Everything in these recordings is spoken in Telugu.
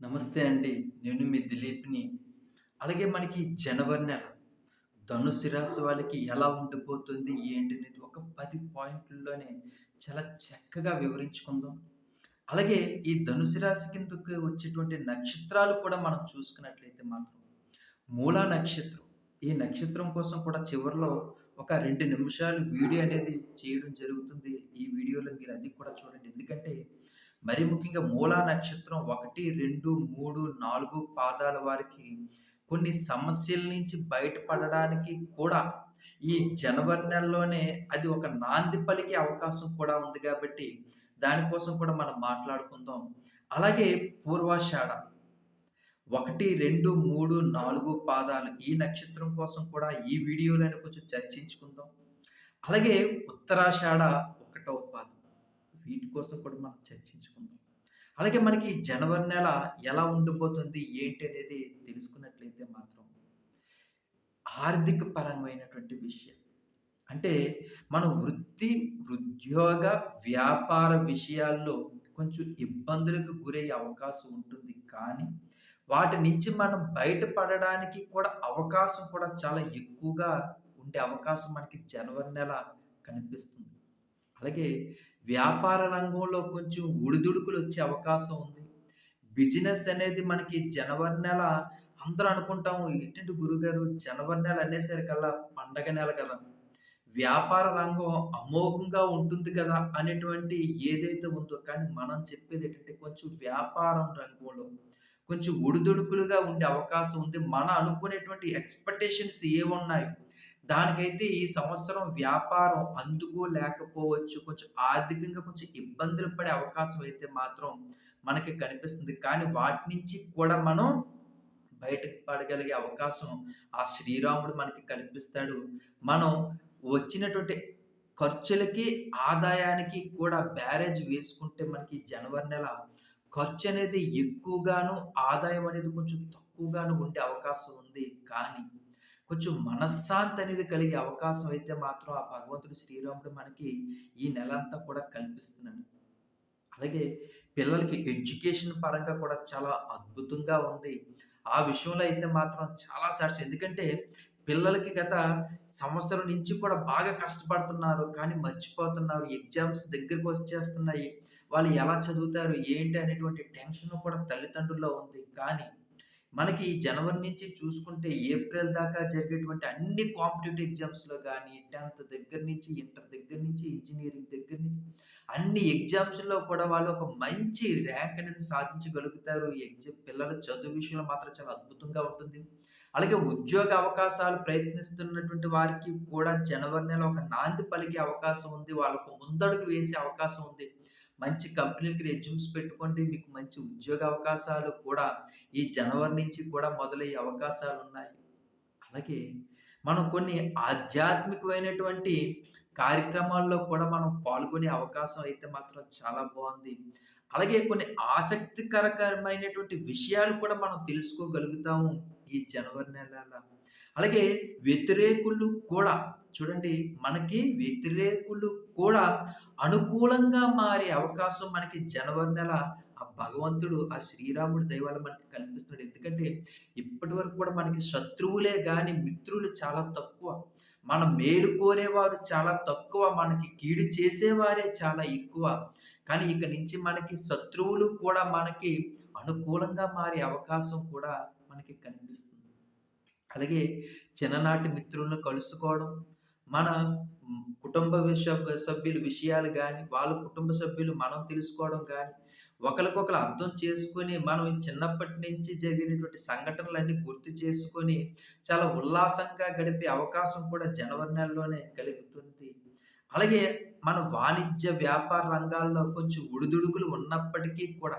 నమస్తే అండి. నేను మీ దిలీప్‌ని. అలాగే మనకి జనవరి నెల ధనుసు రాశి వాళ్ళకి ఎలా ఉండిపోతుంది ఏంటనేది ఒక పది పాయింట్లలోనే చాలా చక్కగా వివరించుకుందాం. అలాగే ఈ ధనుసు రాశి కిందకు వచ్చేటువంటి నక్షత్రాలు కూడా మనం చూసుకున్నట్లయితే మాత్రం మూలా నక్షత్రం. ఈ నక్షత్రం కోసం కూడా చివరిలో ఒక రెండు నిమిషాలు వీడియో అనేది చేయడం జరుగుతుంది. ఈ వీడియోలో మీరు అది కూడా చూడండి. ఎందుకంటే మరి ముఖ్యంగా మూలా నక్షత్రం 1, 2, 3, 4 పాదాల వారికి కొన్ని సమస్యల నుంచి బయటపడడానికి కూడా ఈ జనవరి నెలలోనే అది ఒక నాంది పలికే అవకాశం కూడా ఉంది కాబట్టి దానికోసం కూడా మనం మాట్లాడుకుందాం. అలాగే పూర్వాషాఢ 1, 2, 3, 4 పాదాలు ఈ నక్షత్రం కోసం కూడా ఈ వీడియోలను కొంచెం చర్చించుకుందాం. అలాగే ఉత్తరాషాఢ ఒకటవ పాదం. వీటి కోసం కూడా మనం చర్చించుకుందాం. అలాగే మనకి జనవరి నెల ఎలా ఉండిపోతుంది ఏంటి అనేది తెలుసుకున్నట్లయితే మాత్రం ఆర్థిక పరమైనటువంటి విషయం. అంటే మన వృత్తి, ఉద్యోగ, వ్యాపార విషయాల్లో కొంచెం ఇబ్బందులకు గురయ్యే అవకాశం ఉంటుంది. కానీ వాటి నుంచి మనం బయటపడడానికి కూడా అవకాశం కూడా చాలా ఎక్కువగా ఉండే అవకాశం మనకి జనవరి నెల కనిపిస్తుంది. అలాగే వ్యాపార రంగంలో కొంచెం ఒడిదుడుకులొచ్చే అవకాశం ఉంది. బిజినెస్ అనేది మనకి జనవరి నెల అందరూ అనుకుంటాము ఏంటంటే గురువుగారు జనవరి నెల అనేసరికల్లా పండగ నెల కదా! వ్యాపార రంగం అమోఘంగా ఉంటుంది కదా! అనేటువంటి ఏదైతే ఉందో కానీ మనం చెప్పేది ఏంటంటే కొంచెం వ్యాపారం రంగంలో కొంచెం ఒడిదుడుకులుగా ఉండే అవకాశం ఉంది. మనం అనుకునేటువంటి ఎక్స్‌పెక్టేషన్స్ ఏవున్నాయో దానికైతే ఈ సంవత్సరం వ్యాపారం అందుకు లేకపోవచ్చు కొంచెం ఆర్థికంగా కొంచెం ఇబ్బందులు పడే అవకాశం అయితే మాత్రం మనకి కనిపిస్తుంది. కానీ వాటి నుంచి కూడా మనం బయటకు పడగలిగే అవకాశం ఆ శ్రీరాముడు మనకి కనిపిస్తాడు మనం వచ్చినటువంటి ఖర్చులకి, ఆదాయానికి కూడా బ్యారేజ్ వేసుకుంటే మనకి జనవరి నెల ఖర్చు అనేది ఎక్కువగాను, ఆదాయం అనేది కొంచెం తక్కువగాను ఉండే అవకాశం ఉంది. కానీ కొంచెం మనశ్శాంతి అనేది కలిగే అవకాశం అయితే మాత్రం ఆ భగవంతుడు శ్రీరాముడు మనకి ఈ నెలంతా కూడా కల్పిస్తున్నాడు. అలాగే పిల్లలకి ఎడ్యుకేషన్ పరంగా కూడా చాలా అద్భుతంగా ఉంది. ఆ విషయంలో అయితే మాత్రం చాలా సాటిస్ఫై ఎందుకంటే పిల్లలకి గత సంవత్సరం నుంచి కూడా బాగా కష్టపడుతున్నారు. కానీ మర్చిపోతున్నారు. ఎగ్జామ్స్ దగ్గరకు వచ్చేస్తున్నాయి వాళ్ళు ఎలా చదువుతారు? ఏంటి? అనేటువంటి టెన్షన్ కూడా తల్లిదండ్రుల్లో ఉంది. కానీ మనకి జనవరి నుంచి చూసుకుంటే ఏప్రిల్ దాకా జరిగేటువంటి అన్ని కాంపిటీటివ్ ఎగ్జామ్స్‌లో కానీ టెన్త్ దగ్గర నుంచి, ఇంటర్ దగ్గర నుంచి, ఇంజనీరింగ్ దగ్గర నుంచి అన్ని ఎగ్జామ్స్‌లో కూడా వాళ్ళు ఒక మంచి ర్యాంక్ అనేది సాధించగలుగుతారు. ఈ ఎగ్జామ్ పిల్లల చదువు విషయంలో మాత్రం చాలా అద్భుతంగా ఉంటుంది. అలాగే ఉద్యోగ అవకాశాలు ప్రయత్నిస్తున్నటువంటి వారికి కూడా జనవరి నెల ఒక నాంది పలికే అవకాశం ఉంది. వాళ్ళకు ముందడుగు వేసే అవకాశం ఉంది. మంచి కంపెనీలకి రెజ్యూమ్స్ పెట్టుకోండి. మీకు మంచి ఉద్యోగ అవకాశాలు కూడా ఈ జనవరి నుంచి కూడా మొదలయ్యే అవకాశాలు ఉన్నాయి అలాగే మనం కొన్ని ఆధ్యాత్మికమైనటువంటి కార్యక్రమాల్లో కూడా మనం పాల్గొనే అవకాశం అయితే మాత్రం చాలా బాగుంది అలాగే కొన్ని ఆసక్తికరకరమైనటువంటి విషయాలు కూడా మనం తెలుసుకోగలుగుతాము ఈ జనవరి నెలలో అలాగే వ్యతిరేకులు కూడా చూడండి మనకి వ్యతిరేకులు కూడా అనుకూలంగా మారే అవకాశం మనకి జనవరి నెల ఆ భగవంతుడు, ఆ శ్రీరాముడు దైవాలు మనకి కల్పిస్తున్నాడు. ఎందుకంటే ఇప్పటివరకు కూడా మనకి శత్రువులే కానీ మిత్రులు చాలా తక్కువ. మన మేలు కోరేవారు చాలా తక్కువ. మనకి కీడు చేసేవారే చాలా ఎక్కువ. కానీ ఇక నుంచి మనకి శత్రువులు కూడా మనకి అనుకూలంగా మారే అవకాశం కూడా మనకి కనిపిస్తుంది. అలాగే చిన్ననాటి మిత్రులను కలుసుకోవడం, మన కుటుంబ విష సభ్యుల విషయాలు కానీ వాళ్ళ కుటుంబ సభ్యులు మనం తెలుసుకోవడం కానీ ఒకరికొకరు అర్థం చేసుకొని, మనం చిన్నప్పటి నుంచి జరిగినటువంటి సంఘటనలన్నీ గుర్తు చేసుకొని, చాలా ఉల్లాసంగా గడిపే అవకాశం కూడా జనవరి నెలలోనే కలుగుతుంది. అలాగే మన వాణిజ్య, వ్యాపార రంగాల్లో కొంచెం ఒడిదుడుకులు ఉన్నప్పటికీ కూడా,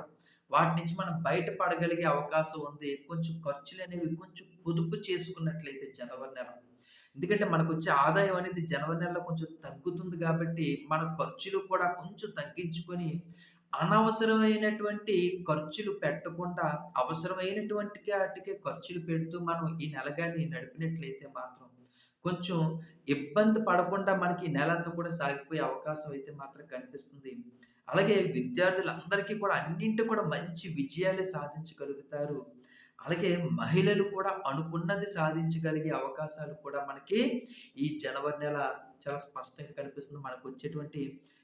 వాటి నుంచి మనం బయటపడగలిగే అవకాశం ఉంది. కొంచెం ఖర్చులు అనేవి కొంచెం పొదుపు చేసుకున్నట్లయితే జనవరి నెల. ఎందుకంటే మనకు వచ్చే ఆదాయం అనేది జనవరి నెలలో కొంచెం తగ్గుతుంది కాబట్టి మన ఖర్చులు కూడా కొంచెం తగ్గించుకొని, అనవసరమైనటువంటి ఖర్చులు పెట్టకుండా, అవసరమైనటువంటి వాటికే ఖర్చులు పెడుతూ మనం ఈ నెల కానీ నడిపినట్లయితే మాత్రం, కొంచెం ఇబ్బంది పడకుండా మనకి నెలంతా కూడా సాగిపోయే అవకాశం అయితే మాత్రం కనిపిస్తుంది. అలాగే విద్యార్థులందరికీ కూడా అన్నింటి కూడా మంచి విజయాలే సాధించగలుగుతారు. అలాగే మహిళలు కూడా అనుకున్నది సాధించగలిగే అవకాశాలు కూడా మనకి ఈ జనవరి నెల చాలా స్పష్టంగా కనిపిస్తుంది. మనకు వచ్చేటువంటి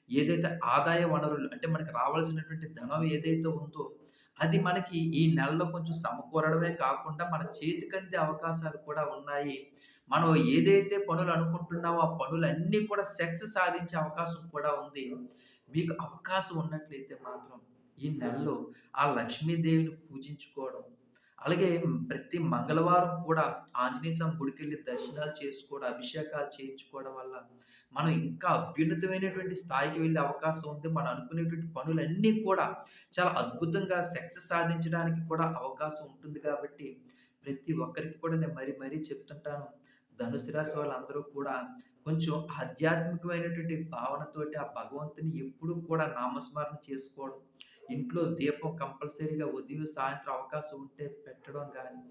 ఏదైతే ఆదాయ వనరులు అంటే మనకి రావాల్సినటువంటి ధనం ఏదైతే ఉందో, అది మనకి ఈ నెలలో కొంచెం సమకూరడమే కాకుండా మన చేతికందే అవకాశాలు కూడా ఉన్నాయి. మనం ఏదైతే పనులు అనుకుంటున్నామో ఆ పనులన్నీ కూడా సక్సెస్ సాధించే అవకాశం కూడా ఉంది. మీకు అవకాశం ఉన్నట్లయితే మాత్రం ఈ నెలలో ఆ లక్ష్మీదేవిని పూజించుకోవడం, అలాగే ప్రతి మంగళవారం కూడా ఆంజనేయ స్వామి గుడికెళ్ళి దర్శనాలు చేసుకోవడం, అభిషేకాలు చేయించుకోవడం వల్ల మనం ఇంకా అభ్యున్నతమైనటువంటి స్థాయికి వెళ్ళే అవకాశం ఉంది. మనం అనుకునేటువంటి పనులన్నీ కూడా చాలా అద్భుతంగా సక్సెస్ సాధించడానికి కూడా అవకాశం ఉంటుంది కాబట్టి, ప్రతి ఒక్కరికి కూడా నేను మరీ మరీ చెప్తుంటాను. ధనుసు రాశి వాళ్ళందరూ కూడా కొంచెం ఆధ్యాత్మికమైనటువంటి భావనతోటి ఆ భగవంతుని ఎప్పుడూ కూడా నామస్మరణ చేసుకోవడం, ఇంట్లో దీపం కంపల్సరీగా ఉదయం, సాయంత్రం అవకాశం ఉంటే పెట్టడం కానీ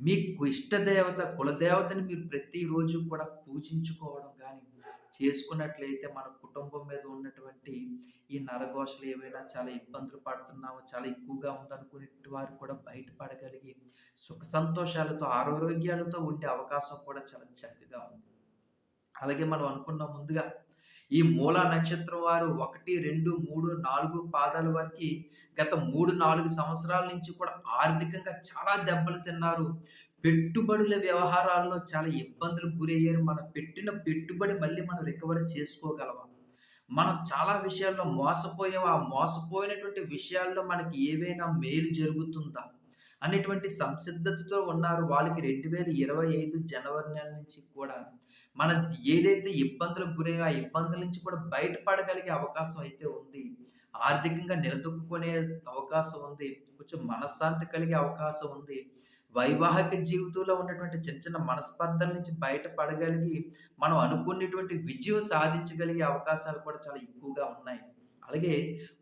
మీకు ఇష్టదేవత కులదేవతని మీరు ప్రతిరోజు కూడా పూజించుకోవడం కానీ చేసుకున్నట్లయితే మన కుటుంబం మీద ఉన్నటువంటి ఈ నరఘోషలు ఏవైనా చాలా ఇబ్బందులు పడుతున్నాము, చాలా ఎక్కువగా ఉందనుకునే వారు కూడా బయటపడగలిగి, సుఖ సంతోషాలతో, ఆరోగ్యాలతో ఉండే అవకాశం కూడా చాలా చక్కగా ఉంది. అలాగే మనం అనుకున్న ముందుగా ఈ మూలా నక్షత్రం వారు 1, 2, 3, 4 పాదాల వరకు గత 3, 4 సంవత్సరాల నుంచి కూడా ఆర్థికంగా చాలా దెబ్బలు తిన్నారు. పెట్టుబడుల వ్యవహారాల్లో చాలా ఇబ్బందులు గురయ్యారు. మనం పెట్టిన పెట్టుబడి మళ్ళీ మనం రికవరీ చేసుకోగలమా? మనం చాలా విషయాల్లో మోసపోయాం. ఆ మోసపోయినటువంటి విషయాల్లో మనకి ఏవైనా మేలు జరుగుతుందా? అనేటువంటి సంసిద్ధతతో ఉన్నారు. వాళ్ళకి 2025 జనవరి నెల నుంచి కూడా మనం ఏదైతే ఇబ్బందులకు గురయ్యో ఆ ఇబ్బందుల నుంచి కూడా బయటపడగలిగే అవకాశం అయితే ఉంది. ఆర్థికంగా నిలదొక్కుకునే అవకాశం ఉంది. కొంచెం మనశ్శాంతి కలిగే అవకాశం ఉంది. వైవాహిక జీవితంలో ఉన్నటువంటి చిన్న చిన్న మనస్పర్ధల నుంచి బయటపడగలిగి, మనం అనుకున్నటువంటి విజయం సాధించగలిగే అవకాశాలు కూడా చాలా ఎక్కువగా ఉన్నాయి. అలాగే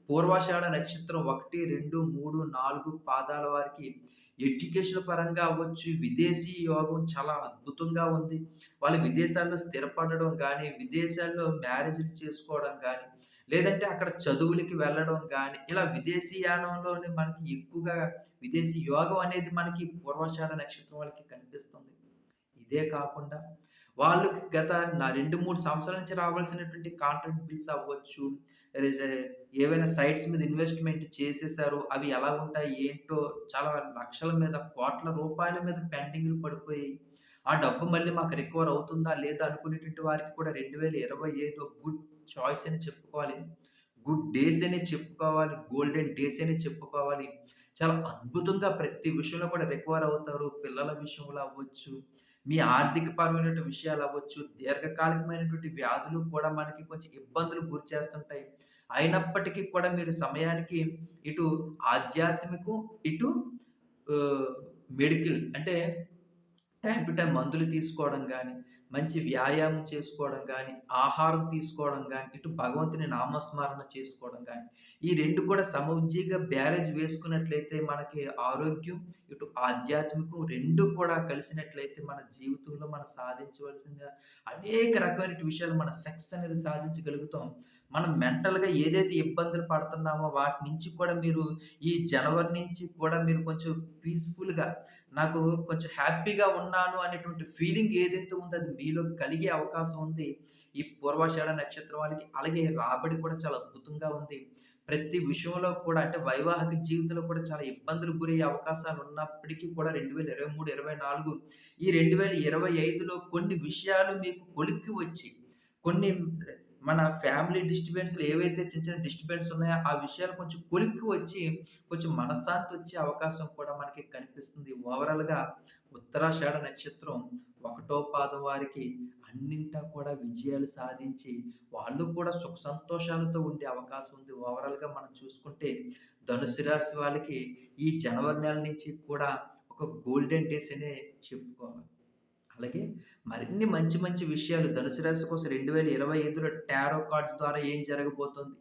పూర్వాషాఢ నక్షత్రం 1, 2, 3, 4 పాదాల వారికి ఎడ్యుకేషన్ పరంగా అవ్వచ్చు, విదేశీ యోగం చాలా అద్భుతంగా ఉంది. వాళ్ళు విదేశాల్లో స్థిరపడడం కానీ విదేశాల్లో మ్యారేజ్‌లు చేసుకోవడం కానీ లేదంటే అక్కడ చదువులకి వెళ్ళడం కానీ ఇలా విదేశీయానంలోనే మనకి ఎక్కువగా విదేశీ యోగం అనేది మనకి పూర్వాషాఢ నక్షత్రం వాళ్ళకి కనిపిస్తుంది. ఇదే కాకుండా వాళ్ళకి గత నా 2, 3 సంవత్సరాల నుంచి రావాల్సినటువంటి కాంట్రాక్ట్ బిల్స్ అవ్వచ్చు, ఏవైనా సైట్స్ మీద ఇన్వెస్ట్‌మెంట్ చేసేసారు. అవి ఎలా ఉంటాయి? ఏంటో చాలా లక్షల మీద, కోట్ల రూపాయల మీద పెండింగ్‌లు పడిపోయి, ఆ డబ్బు మళ్ళీ మాకు రికవర్ అవుతుందా? లేదా? అనుకునేటువంటి వారికి కూడా 2025 గుడ్ చాయిస్ అని చెప్పుకోవాలి. గుడ్ డేస్ అనే చెప్పుకోవాలి. గోల్డెన్ డేస్ అనే చెప్పుకోవాలి. చాలా అద్భుతంగా ప్రతి విషయంలో కూడా రికవర్ అవుతారు. పిల్లల విషయంలో అవ్వచ్చు, మీ ఆర్థిక పరమైనటువంటి విషయాలు అవ్వచ్చు, దీర్ఘకాలికమైనటువంటి వ్యాధులు కూడా మనకి కొంచెం ఇబ్బందులు గురి చేస్తుంటాయి. అయినప్పటికీ కూడా మీరు సమయానికి ఇటు ఆధ్యాత్మికం, ఇటు మెడికల్ అంటే టైం టు టైం మందులు తీసుకోవడం కానీ మంచి వ్యాయామం చేసుకోవడం కానీ ఆహారం తీసుకోవడం కానీ ఇటు భగవంతుని నామస్మరణ చేసుకోవడం కానీ ఈ రెండు కూడా సమఉజ్జీగా బ్యారేజ్ వేసుకున్నట్లయితే మనకి ఆరోగ్యం, ఇటు ఆధ్యాత్మికం రెండు కూడా కలిసినట్లయితే మన జీవితంలో మనం సాధించవలసిన అనేక రకమైన విషయాలు మన సెక్స్ అనేది సాధించగలుగుతాం. మనం మెంటల్‌గా ఏదైతే ఇబ్బందులు పడుతున్నామో వాటి నుంచి కూడా మీరు ఈ జనవరి నుంచి కూడా మీరు కొంచెం పీస్‌ఫుల్‌గా నాకు కొంచెం హ్యాపీగా ఉన్నాను అనేటువంటి ఫీలింగ్ ఏదైతే ఉందో అది మీలో కలిగే అవకాశం ఉంది. ఈ పూర్వాషాఢ నక్షత్రం వాళ్ళకి. అలాగే రాబడి కూడా చాలా అద్భుతంగా ఉంది. ప్రతి విషయంలో కూడా అంటే వైవాహిక జీవితంలో కూడా చాలా ఇబ్బందులు గురయ్యే అవకాశాలు ఉన్నప్పటికీ కూడా 2023, 24 ఈ 2025లో కొన్ని విషయాలు మీకు కొలిక్కి వచ్చి, కొన్ని మన ఫ్యామిలీ డిస్టర్బెన్స్‌లు ఏవైతే చిన్న చిన్న డిస్టర్బెన్స్ ఉన్నాయో ఆ విషయాలు కొంచెం కొలిక్కి వచ్చి, కొంచెం మనశ్శాంతి వచ్చే అవకాశం కూడా మనకి కనిపిస్తుంది. ఓవరాల్‌గా ఉత్తరాషాఢ నక్షత్రం ఒకటో పాదం వారికి అన్నింటా కూడా విజయాలు సాధించి, వాళ్ళు కూడా సుఖ సంతోషాలతో ఉండే అవకాశం ఉంది. ఓవరాల్‌గా మనం చూసుకుంటే ధనుసు రాశి వాళ్ళకి ఈ జనవరి నెల నుంచి కూడా ఒక గోల్డెన్ డేస్ అనే చెప్పుకోవాలి. అలాగే మరిన్ని మంచి మంచి విషయాలు ధనుసు రాశి కోసం 2025లో టారో కార్డ్స్ ద్వారా ఏం జరగబోతుంది?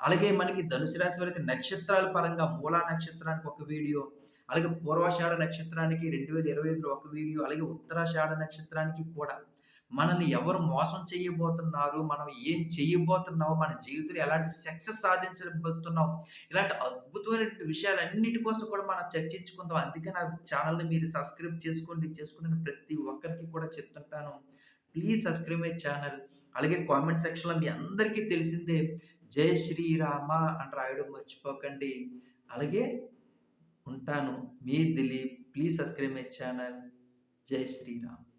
అలాగే మనకి ధనుసు రాశి వారికి నక్షత్రాల పరంగా మూలా నక్షత్రానికి ఒక వీడియో, అలాగే పూర్వాషాఢ నక్షత్రానికి 2025లో ఒక వీడియో, అలాగే ఉత్తరాషాఢ నక్షత్రానికి కూడా మనల్ని ఎవరు మోసం చేయబోతున్నారు, మనం ఏం చేయబోతున్నావు మన జీవితంలో ఎలాంటి సక్సెస్ సాధించబోతున్నాం, ఇలాంటి అద్భుతమైన విషయాలన్నిటి కోసం కూడా మనం చర్చించుకుందాం. అందుకే నా ఛానల్ని మీరు సబ్స్క్రైబ్ చేసుకోండి. చేసుకుని ప్రతి ఒక్కరికి కూడా చెప్తుంటాను. Please subscribe my channel. అలాగే కామెంట్ సెక్షన్‌లో మీ అందరికీ తెలిసిందే జై శ్రీరామ అని రాయడం మర్చిపోకండి. అలాగే ఉంటాను. మీ Dilip. Please subscribe my channel. జై శ్రీరామ్.